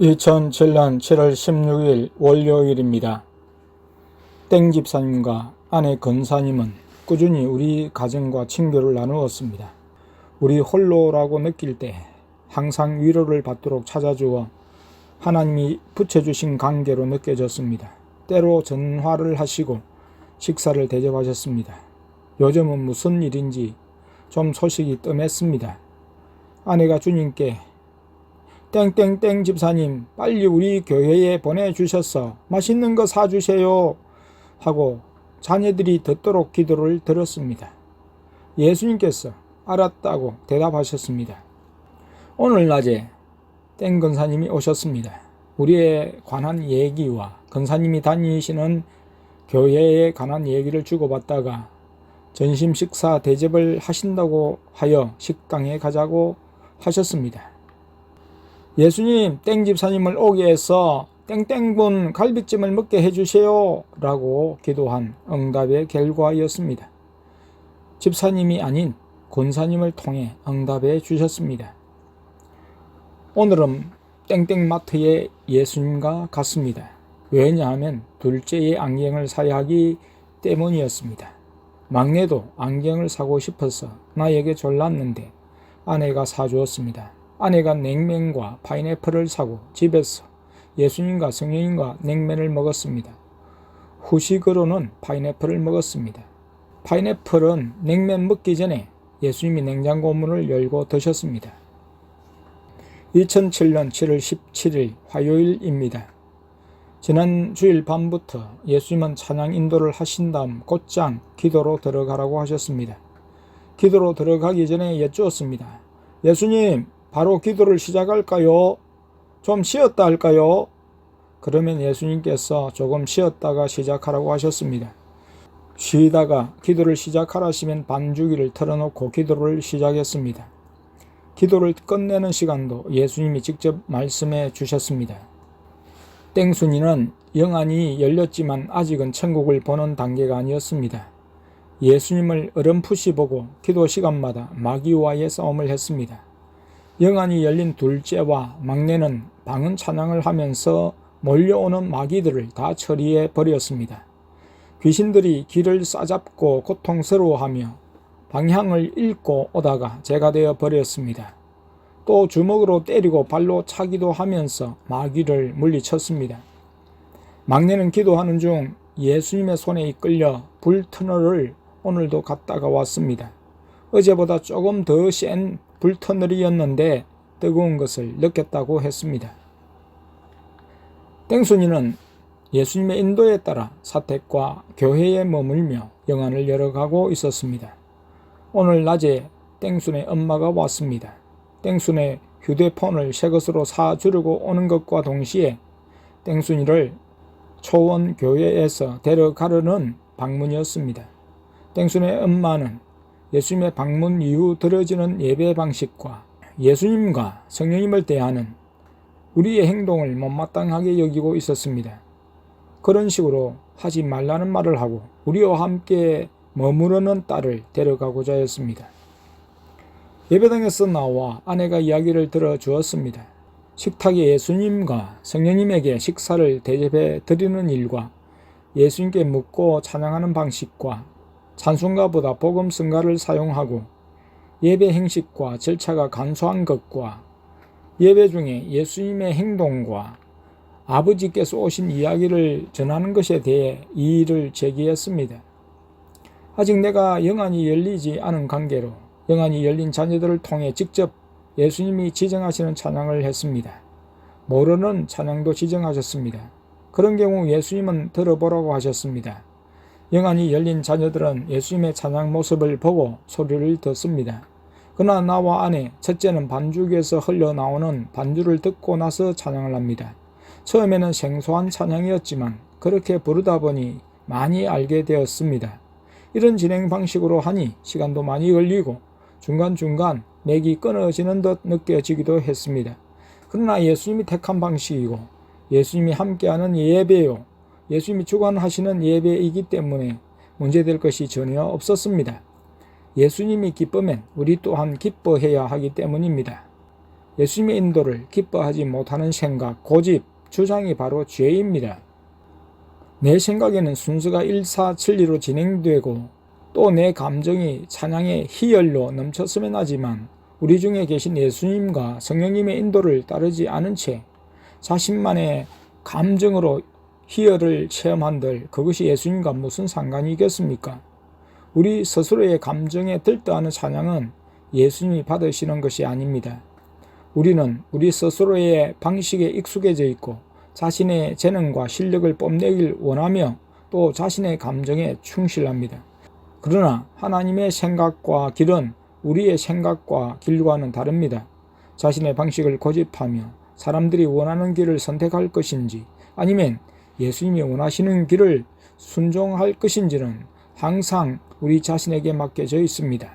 2007년 7월 16일 월요일입니다. 땡 집사님과 아내 건사님은 꾸준히 우리 가정과 친교를 나누었습니다. 우리 홀로라고 느낄 때 항상 위로를 받도록 찾아주어 하나님이 붙여주신 관계로 느껴졌습니다. 때로 전화를 하시고 식사를 대접하셨습니다. 요즘은 무슨 일인지 좀 소식이 뜸했습니다. 아내가 주님께 땡땡땡 집사님 빨리 우리 교회에 보내주셔서 맛있는 거 사주세요 하고 자녀들이 듣도록 기도를 들었습니다. 예수님께서 알았다고 대답하셨습니다. 오늘 낮에 땡 건사님이 오셨습니다. 우리에 관한 얘기와 건사님이 다니시는 교회에 관한 얘기를 주고받다가 전심 식사 대접을 하신다고 하여 식당에 가자고 하셨습니다. 예수님 땡 집사님을 오게 해서 땡땡분 갈비찜을 먹게 해주세요 라고 기도한 응답의 결과였습니다. 집사님이 아닌 권사님을 통해 응답해 주셨습니다. 오늘은 땡땡마트에 예수님과 갔습니다. 왜냐하면 둘째의 안경을 사야 하기 때문이었습니다. 막내도 안경을 사고 싶어서 나에게 졸랐는데 아내가 사주었습니다. 아내가 냉면과 파인애플을 사고 집에서 예수님과 성령님과 냉면을 먹었습니다. 후식으로는 파인애플을 먹었습니다. 파인애플은 냉면 먹기 전에 예수님이 냉장고 문을 열고 드셨습니다. 2007년 7월 17일 화요일입니다. 지난 주일 밤부터 예수님은 찬양 인도를 하신 다음 곧장 기도로 들어가라고 하셨습니다. 기도로 들어가기 전에 여쭈었습니다. 예수님, 바로 기도를 시작할까요? 좀 쉬었다 할까요? 그러면 예수님께서 조금 쉬었다가 시작하라고 하셨습니다. 쉬다가 기도를 시작하라시면 반주기를 틀어놓고 기도를 시작했습니다. 기도를 끝내는 시간도 예수님이 직접 말씀해 주셨습니다. 땡순이는 영안이 열렸지만 아직은 천국을 보는 단계가 아니었습니다. 예수님을 어렴풋이 보고 기도 시간마다 마귀와의 싸움을 했습니다. 영안이 열린 둘째와 막내는 방언 찬양을 하면서 몰려오는 마귀들을 다 처리해 버렸습니다. 귀신들이 길을 싸잡고 고통스러워하며 방향을 잃고 오다가 제가 되어 버렸습니다. 또 주먹으로 때리고 발로 차기도 하면서 마귀를 물리쳤습니다. 막내는 기도하는 중 예수님의 손에 이끌려 불터널을 오늘도 갔다가 왔습니다. 어제보다 조금 더 센 불터널이었는데 뜨거운 것을 느꼈다고 했습니다. 땡순이는 예수님의 인도에 따라 사택과 교회에 머물며 영안을 열어가고 있었습니다. 오늘 낮에 땡순의 엄마가 왔습니다. 땡순의 휴대폰을 새 것으로 사주려고 오는 것과 동시에 땡순이를 초원 교회에서 데려가려는 방문이었습니다. 땡순의 엄마는 예수님의 방문 이후 들어지는 예배 방식과 예수님과 성령님을 대하는 우리의 행동을 못마땅하게 여기고 있었습니다. 그런 식으로 하지 말라는 말을 하고 우리와 함께 머무르는 딸을 데려가고자 했습니다. 예배당에서 나와 아내가 이야기를 들어 주었습니다. 식탁에 예수님과 성령님에게 식사를 대접해 드리는 일과 예수님께 묻고 찬양하는 방식과 찬송가보다 복음 성가를 사용하고 예배 행식과 절차가 간소한 것과 예배 중에 예수님의 행동과 아버지께서 오신 이야기를 전하는 것에 대해 이의를 제기했습니다. 아직 내가 영안이 열리지 않은 관계로 영안이 열린 자녀들을 통해 직접 예수님이 지정하시는 찬양을 했습니다. 모르는 찬양도 지정하셨습니다. 그런 경우 예수님은 들어보라고 하셨습니다. 영안이 열린 자녀들은 예수님의 찬양 모습을 보고 소리를 듣습니다. 그러나 나와 아내, 첫째는 반죽에서 흘러나오는 반주를 듣고 나서 찬양을 합니다. 처음에는 생소한 찬양이었지만 그렇게 부르다 보니 많이 알게 되었습니다. 이런 진행 방식으로 하니 시간도 많이 걸리고 중간중간 맥이 끊어지는 듯 느껴지기도 했습니다. 그러나 예수님이 택한 방식이고 예수님이 함께하는 예배요. 예수님이 주관하시는 예배이기 때문에 문제될 것이 전혀 없었습니다. 예수님이 기쁘면 우리 또한 기뻐해야 하기 때문입니다. 예수님의 인도를 기뻐하지 못하는 생각, 고집, 주장이 바로 죄입니다. 내 생각에는 순서가 1사천리로 진행되고 또 내 감정이 찬양의 희열로 넘쳤으면 하지만 우리 중에 계신 예수님과 성령님의 인도를 따르지 않은 채 자신만의 감정으로 희열을 체험한들 그것이 예수님과 무슨 상관이겠습니까? 우리 스스로의 감정에 들떠하는 찬양은 예수님이 받으시는 것이 아닙니다. 우리는 우리 스스로의 방식에 익숙해져 있고 자신의 재능과 실력을 뽐내길 원하며 또 자신의 감정에 충실합니다. 그러나 하나님의 생각과 길은 우리의 생각과 길과는 다릅니다. 자신의 방식을 고집하며 사람들이 원하는 길을 선택할 것인지 아니면 예수님이 원하시는 길을 순종할 것인지는 항상 우리 자신에게 맡겨져 있습니다.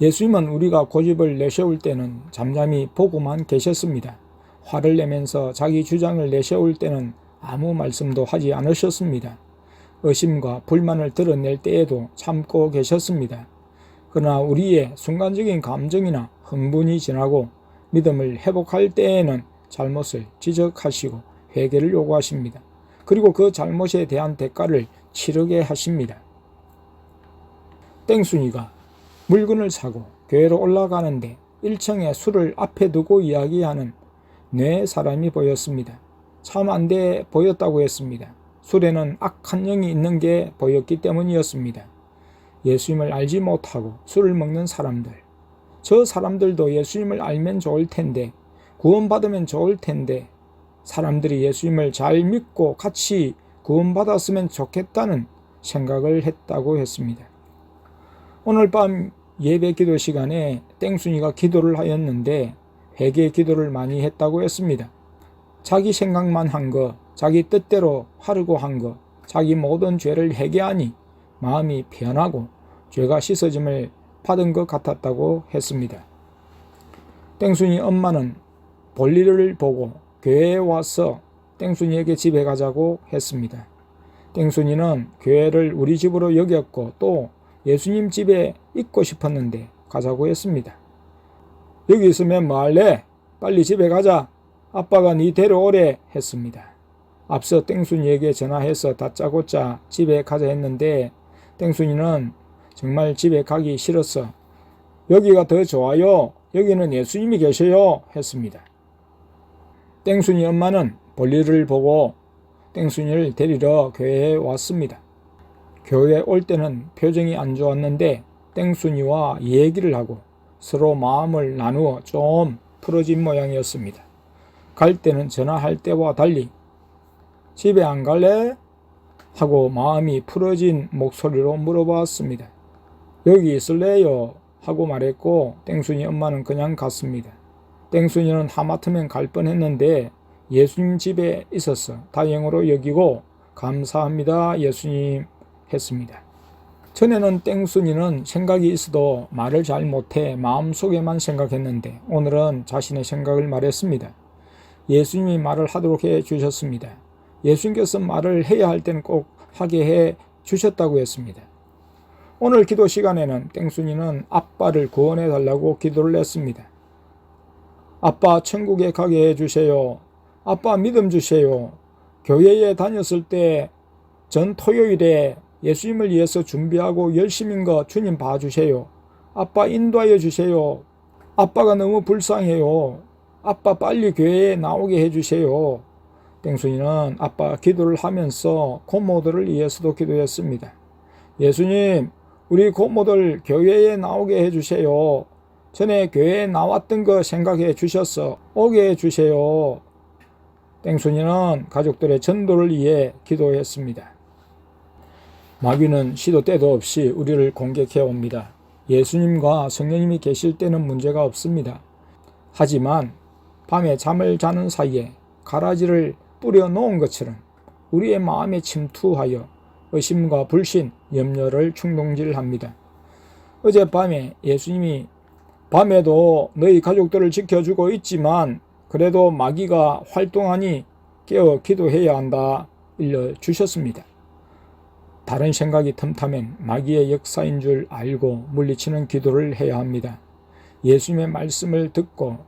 예수님은 우리가 고집을 내세울 때는 잠잠히 보고만 계셨습니다. 화를 내면서 자기 주장을 내세울 때는 아무 말씀도 하지 않으셨습니다. 의심과 불만을 드러낼 때에도 참고 계셨습니다. 그러나 우리의 순간적인 감정이나 흥분이 지나고 믿음을 회복할 때에는 잘못을 지적하시고 회개를 요구하십니다. 그리고 그 잘못에 대한 대가를 치르게 하십니다. 땡순이가 물건을 사고 교회로 올라가는데 1층에 술을 앞에 두고 이야기하는 뇌 사람이 보였습니다. 참 안 돼 보였다고 했습니다. 술에는 악한 영이 있는 게 보였기 때문이었습니다. 예수님을 알지 못하고 술을 먹는 사람들. 저 사람들도 예수님을 알면 좋을 텐데, 구원받으면 좋을 텐데, 사람들이 예수님을 잘 믿고 같이 구원받았으면 좋겠다는 생각을 했다고 했습니다. 오늘 밤 예배 기도 시간에 땡순이가 기도를 하였는데 회개 기도를 많이 했다고 했습니다. 자기 생각만 한 것, 자기 뜻대로 하려고 한 것, 자기 모든 죄를 회개하니 마음이 편하고 죄가 씻어짐을 받은 것 같았다고 했습니다. 땡순이 엄마는 볼일을 보고 교회에 와서 땡순이에게 집에 가자고 했습니다. 땡순이는 교회를 우리 집으로 여겼고 또 예수님 집에 있고 싶었는데 가자고 했습니다. 여기 있으면 뭐 할래? 빨리 집에 가자. 아빠가 네 데려오래 했습니다. 앞서 땡순이에게 전화해서 다짜고짜 집에 가자 했는데 땡순이는 정말 집에 가기 싫었어. 여기가 더 좋아요. 여기는 예수님이 계셔요. 했습니다. 땡순이 엄마는 볼일을 보고 땡순이를 데리러 교회에 왔습니다. 교회에 올 때는 표정이 안 좋았는데 땡순이와 얘기를 하고 서로 마음을 나누어 좀 풀어진 모양이었습니다. 갈 때는 전화할 때와 달리 집에 안 갈래? 하고 마음이 풀어진 목소리로 물어봤습니다. 여기 있을래요? 하고 말했고 땡순이 엄마는 그냥 갔습니다. 땡순이는 하마터면 갈 뻔했는데 예수님 집에 있어서 다행으로 여기고 감사합니다 예수님 했습니다. 전에는 땡순이는 생각이 있어도 말을 잘 못해 마음속에만 생각했는데 오늘은 자신의 생각을 말했습니다. 예수님이 말을 하도록 해 주셨습니다. 예수님께서 말을 해야 할 때는 꼭 하게 해 주셨다고 했습니다. 오늘 기도 시간에는 땡순이는 아빠를 구원해 달라고 기도를 했습니다. 아빠 천국에 가게 해 주세요. 아빠 믿음 주세요. 교회에 다녔을 때 전 토요일에 예수님을 위해서 준비하고 열심인 거 주님 봐주세요. 아빠 인도하여 주세요. 아빠가 너무 불쌍해요. 아빠 빨리 교회에 나오게 해주세요. 땡순이는 아빠 기도를 하면서 고모들을 위해서도 기도했습니다. 예수님, 우리 고모들 교회에 나오게 해주세요. 전에 교회에 나왔던 거 생각해 주셔서 오게 해주세요. 땡순이는 가족들의 전도를 위해 기도했습니다. 마귀는 시도 때도 없이 우리를 공격해 옵니다. 예수님과 성령님이 계실 때는 문제가 없습니다. 하지만 밤에 잠을 자는 사이에 가라지를 뿌려 놓은 것처럼 우리의 마음에 침투하여 의심과 불신, 염려를 충동질합니다. 어젯밤에 예수님이 밤에도 너희 가족들을 지켜주고 있지만 그래도 마귀가 활동하니 깨어 기도해야 한다 일러 주셨습니다. 다른 생각이 틈타면 마귀의 역사인 줄 알고 물리치는 기도를 해야 합니다. 예수님의 말씀을 듣고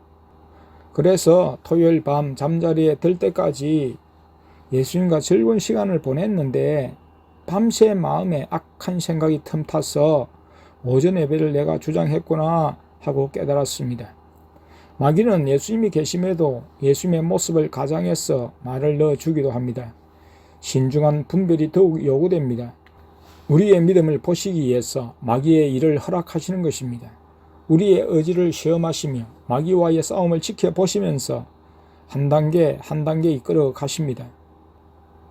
그래서 토요일 밤 잠자리에 들 때까지 예수님과 즐거운 시간을 보냈는데 밤새 마음에 악한 생각이 틈타서 오전 예배를 내가 주장했구나 하고 깨달았습니다. 마귀는 예수님이 계심에도 예수님의 모습을 가장해서 말을 넣어 주기도 합니다. 신중한 분별이 더욱 요구됩니다. 우리의 믿음을 보시기 위해서 마귀의 일을 허락하시는 것입니다. 우리의 의지를 시험하시며 마귀와의 싸움을 지켜보시면서 한 단계 한 단계 이끌어 가십니다.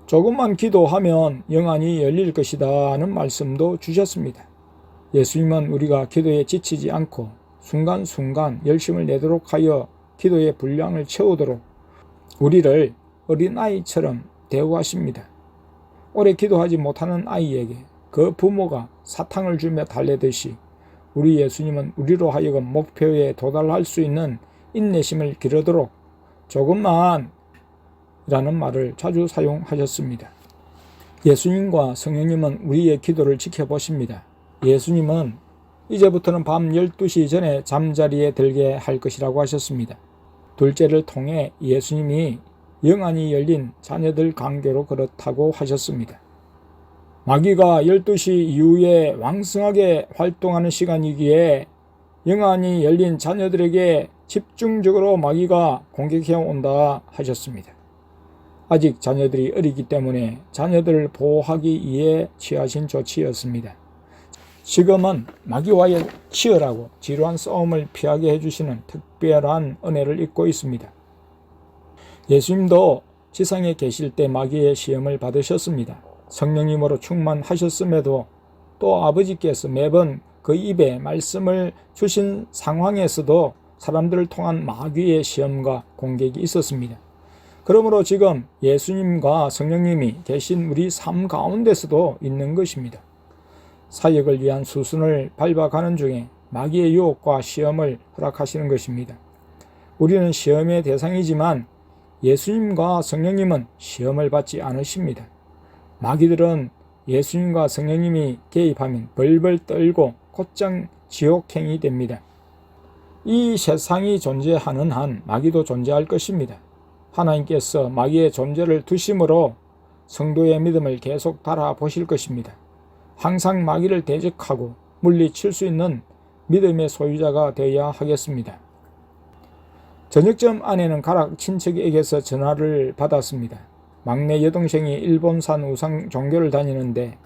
조금만 기도하면 영안이 열릴 것이다 하는 말씀도 주셨습니다. 예수님은 우리가 기도에 지치지 않고 순간순간 열심을 내도록 하여 기도의 분량을 채우도록 우리를 어린아이처럼 대우하십니다. 오래 기도하지 못하는 아이에게 그 부모가 사탕을 주며 달래듯이 우리 예수님은 우리로 하여금 목표에 도달할 수 있는 인내심을 기르도록 조금만 라는 말을 자주 사용하셨습니다. 예수님과 성령님은 우리의 기도를 지켜보십니다. 예수님은 이제부터는 밤 12시 전에 잠자리에 들게 할 것이라고 하셨습니다. 둘째를 통해 예수님이 영안이 열린 자녀들 관계로 그렇다고 하셨습니다. 마귀가 12시 이후에 왕성하게 활동하는 시간이기에 영안이 열린 자녀들에게 집중적으로 마귀가 공격해 온다 하셨습니다. 아직 자녀들이 어리기 때문에 자녀들을 보호하기 위해 취하신 조치였습니다. 지금은 마귀와의 치열하고 지루한 싸움을 피하게 해주시는 특별한 은혜를 입고 있습니다. 예수님도 지상에 계실 때 마귀의 시험을 받으셨습니다. 성령님으로 충만하셨음에도 또 아버지께서 매번 그 입에 말씀을 주신 상황에서도 사람들을 통한 마귀의 시험과 공격이 있었습니다. 그러므로 지금 예수님과 성령님이 계신 우리 삶 가운데서도 있는 것입니다. 사역을 위한 수순을 밟아가는 중에 마귀의 유혹과 시험을 허락하시는 것입니다. 우리는 시험의 대상이지만 예수님과 성령님은 시험을 받지 않으십니다. 마귀들은 예수님과 성령님이 개입하면 벌벌 떨고 곧장 지옥행이 됩니다. 이 세상이 존재하는 한 마귀도 존재할 것입니다. 하나님께서 마귀의 존재를 두심으로 성도의 믿음을 계속 달아보실 것입니다. 항상 마귀를 대적하고 물리칠 수 있는 믿음의 소유자가 되어야 하겠습니다. 저녁쯤 아내는 가락 친척에게서 전화를 받았습니다. 막내 여동생이 일본산 우상 종교를 다니는데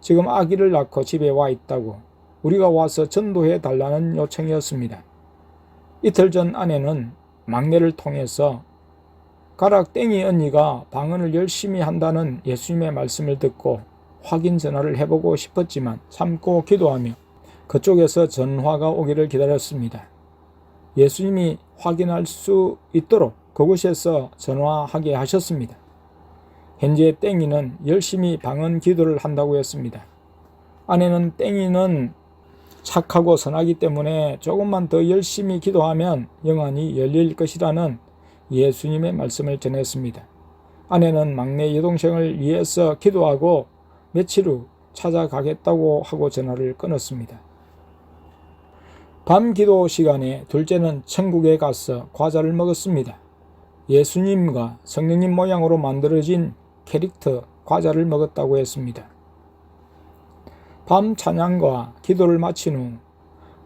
지금 아기를 낳고 집에 와 있다고 우리가 와서 전도해 달라는 요청이었습니다. 이틀 전 아내는 막내를 통해서 가락 땡이 언니가 방언을 열심히 한다는 예수님의 말씀을 듣고 확인 전화를 해보고 싶었지만 참고 기도하며 그쪽에서 전화가 오기를 기다렸습니다. 예수님이 확인할 수 있도록 그곳에서 전화하게 하셨습니다. 현재 땡이는 열심히 방언 기도를 한다고 했습니다. 아내는 땡이는 착하고 선하기 때문에 조금만 더 열심히 기도하면 영안이 열릴 것이라는 예수님의 말씀을 전했습니다. 아내는 막내 여동생을 위해서 기도하고 며칠 후 찾아가겠다고 하고 전화를 끊었습니다. 밤 기도 시간에 둘째는 천국에 가서 과자를 먹었습니다. 예수님과 성령님 모양으로 만들어진 캐릭터 과자를 먹었다고 했습니다. 밤 찬양과 기도를 마친 후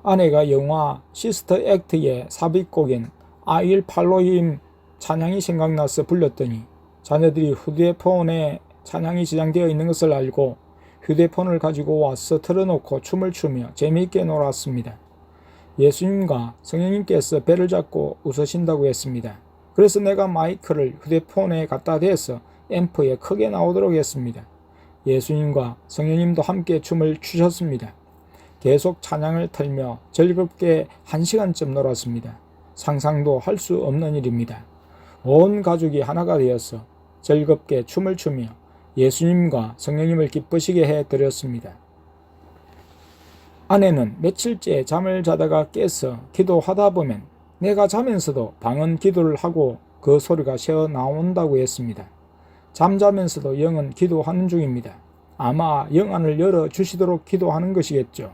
아내가 영화 시스터 액트의 삽입곡인 아일 팔로임 찬양이 생각나서 불렀더니 자녀들이 휴대폰에 찬양이 저장되어 있는 것을 알고 휴대폰을 가지고 와서 틀어놓고 춤을 추며 재미있게 놀았습니다. 예수님과 성령님께서 배를 잡고 웃으신다고 했습니다. 그래서 내가 마이크를 휴대폰에 갖다 대서 앰프에 크게 나오도록 했습니다. 예수님과 성령님도 함께 춤을 추셨습니다. 계속 찬양을 틀며 즐겁게 한 시간쯤 놀았습니다. 상상도 할 수 없는 일입니다. 온 가족이 하나가 되어서 즐겁게 춤을 추며 예수님과 성령님을 기쁘시게 해 드렸습니다. 아내는 며칠째 잠을 자다가 깨서 기도하다 보면 내가 자면서도 방언 기도를 하고 그 소리가 새어 나온다고 했습니다. 잠자면서도 영은 기도하는 중입니다. 아마 영안을 열어 주시도록 기도하는 것이겠죠.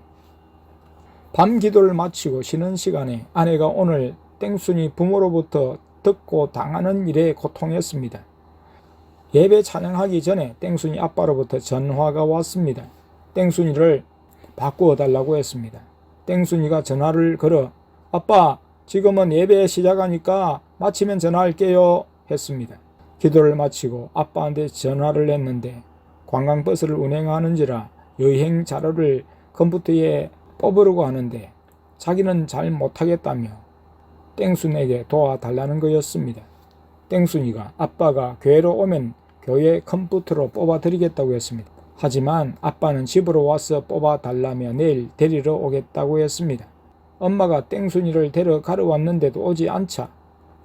밤 기도를 마치고 쉬는 시간에 아내가 오늘 땡순이 부모로부터 듣고 당하는 일에 고통했습니다. 예배 찬양하기 전에 땡순이 아빠로부터 전화가 왔습니다. 땡순이를 바꾸어 달라고 했습니다. 땡순이가 전화를 걸어 아빠 지금은 예배 시작하니까 마치면 전화할게요 했습니다. 기도를 마치고 아빠한테 전화를 했는데 관광버스를 운행하는지라 여행 자료를 컴퓨터에 뽑으려고 하는데 자기는 잘 못하겠다며 땡순에게 도와달라는 거였습니다. 땡순이가 아빠가 교회로 오면 교회 컴퓨터로 뽑아드리겠다고 했습니다. 하지만 아빠는 집으로 와서 뽑아달라며 내일 데리러 오겠다고 했습니다. 엄마가 땡순이를 데려가러 왔는데도 오지 않자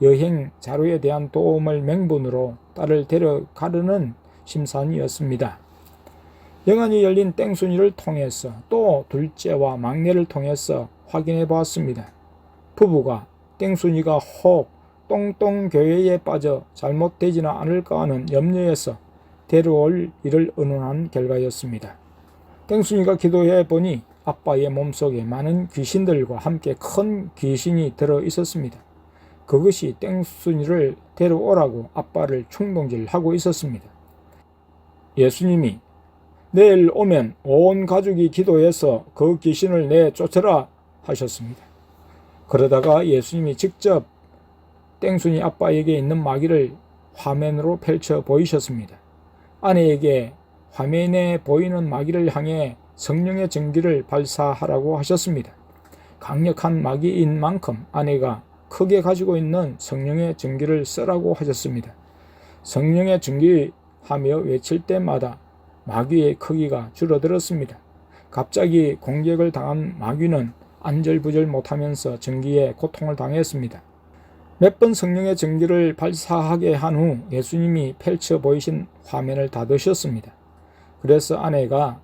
여행 자료에 대한 도움을 명분으로 딸을 데려가려는 심산이었습니다. 영안이 열린 땡순이를 통해서 또 둘째와 막내를 통해서 확인해 보았습니다. 부부가 땡순이가 혹 똥똥 교회에 빠져 잘못되지는 않을까 하는 염려에서 데려올 일을 의논한 결과였습니다. 땡순이가 기도해 보니 아빠의 몸속에 많은 귀신들과 함께 큰 귀신이 들어 있었습니다. 그것이 땡순이를 데려오라고 아빠를 충동질하고 있었습니다. 예수님이 내일 오면 온 가족이 기도해서 그 귀신을 내쫓으라 하셨습니다. 그러다가 예수님이 직접 땡순이 아빠에게 있는 마귀를 화면으로 펼쳐 보이셨습니다. 아내에게 화면에 보이는 마귀를 향해 성령의 전기를 발사하라고 하셨습니다. 강력한 마귀인 만큼 아내가 크게 가지고 있는 성령의 전기를 쓰라고 하셨습니다. 성령의 전기 하며 외칠 때마다 마귀의 크기가 줄어들었습니다. 갑자기 공격을 당한 마귀는 안절부절 못하면서 전기에 고통을 당했습니다. 몇 번 성령의 전기를 발사하게 한 후 예수님이 펼쳐 보이신 화면을 닫으셨습니다. 그래서 아내가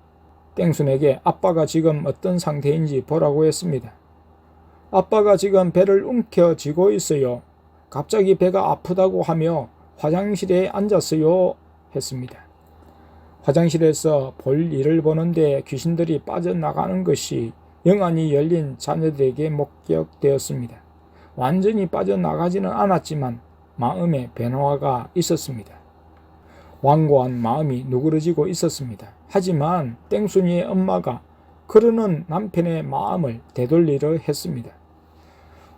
땡순에게 아빠가 지금 어떤 상태인지 보라고 했습니다. 아빠가 지금 배를 움켜쥐고 있어요. 갑자기 배가 아프다고 하며 화장실에 앉았어요. 했습니다. 화장실에서 볼 일을 보는데 귀신들이 빠져나가는 것이 영안이 열린 자녀들에게 목격되었습니다. 완전히 빠져나가지는 않았지만 마음에 변화가 있었습니다. 완고한 마음이 누그러지고 있었습니다. 하지만 땡순이의 엄마가 그러는 남편의 마음을 되돌리려 했습니다.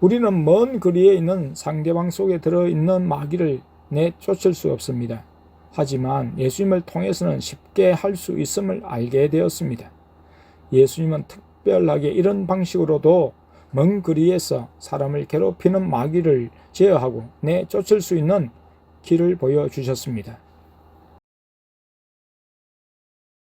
우리는 먼 거리에 있는 상대방 속에 들어있는 마귀를 내쫓을 수 없습니다. 하지만 예수님을 통해서는 쉽게 할 수 있음을 알게 되었습니다. 예수님은 특별하게 이런 방식으로도 먼 거리에서 사람을 괴롭히는 마귀를 제어하고 내쫓을 수 있는 길을 보여주셨습니다.